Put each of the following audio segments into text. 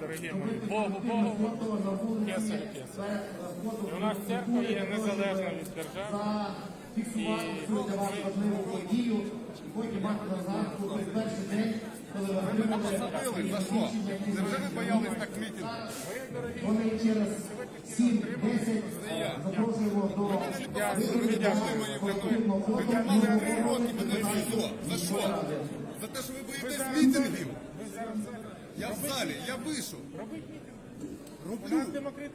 дорогі мої, Богу, Богу, кесарю, кесарю. І у нас церква є незалежна від держави. і ви отримали Посадили, за що? Невже ви боялись так мітингу? Вони через 7-10 запрошуємо до. Ви тримали три роки мене в СІЗО. За що? За те, що ви боїтесь мітингів? Я в залі, я вийшов. Роблю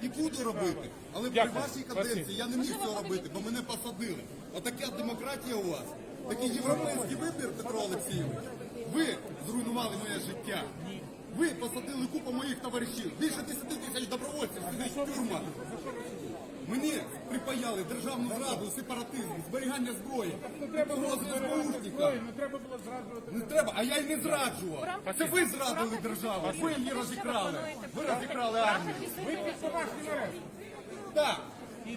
і буду робити. Але при вашій каденції я не міг цього робити, бо мене посадили. Отака демократія у вас. Такий європейський вибір, Петро Олексійович. Ви зруйнували моє життя. Ви посадили купу моїх товаришів. Більше 10 тисяч добровольців сидить в тюрмах. Мені припаяли державну зраду, сепаратизм, зберігання зброї, погрози СБУшникам. Не треба було зраджувати. Не треба, а я й не зраджував. Це ви зрадили державу, ви її розікрали. Ви розікрали армію. Ви під домашнім арештом. Так,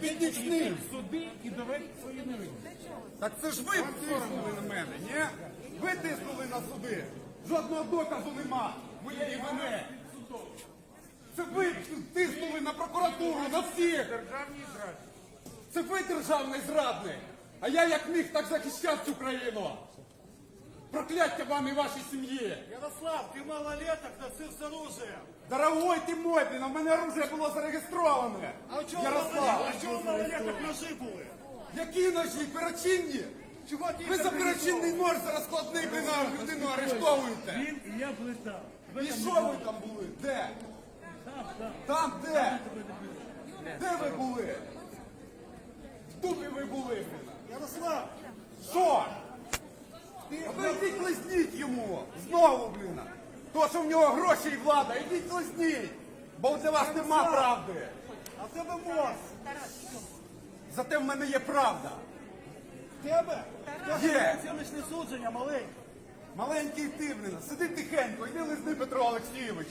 під нічним. Суди і доведіть свою невинність. Так це ж ви тиснули на мене, ні? Ви тиснули на суди. Жодного доказу нема моєї вини. Це ви тиснули на прокуратуру, на всіх. Державній зраді. Це ви державний зрадник. А я як міг так захищав цю країну. Прокляття вам і вашій сім'ї. Ярослав, ты малолеток носил с оружием. Дорогой ти мой, блін, у мене оружие було зареєстроване. А у чого Ярослав, а чого у малолеток ножи були? які ножі, перочинні? Чого ти Ви за не перочинний нож за розкладний блін, а людину арештовуєте. Він і я були там. І що ви там були? Де? Там де? Де ви були? В дупі ви були. Ярослав, Що? Ви йдіть лизніть йому. Знову, блін. То, що в нього гроші і влада, йдіть лизніть. Бо для вас нема правди. а в тебе мозг. Зате в мене є правда. В тебе? Є. Оціночне судження, маленький. Маленький ти, блін, сиди тихенько, йди лизни Петро Олексійовичу.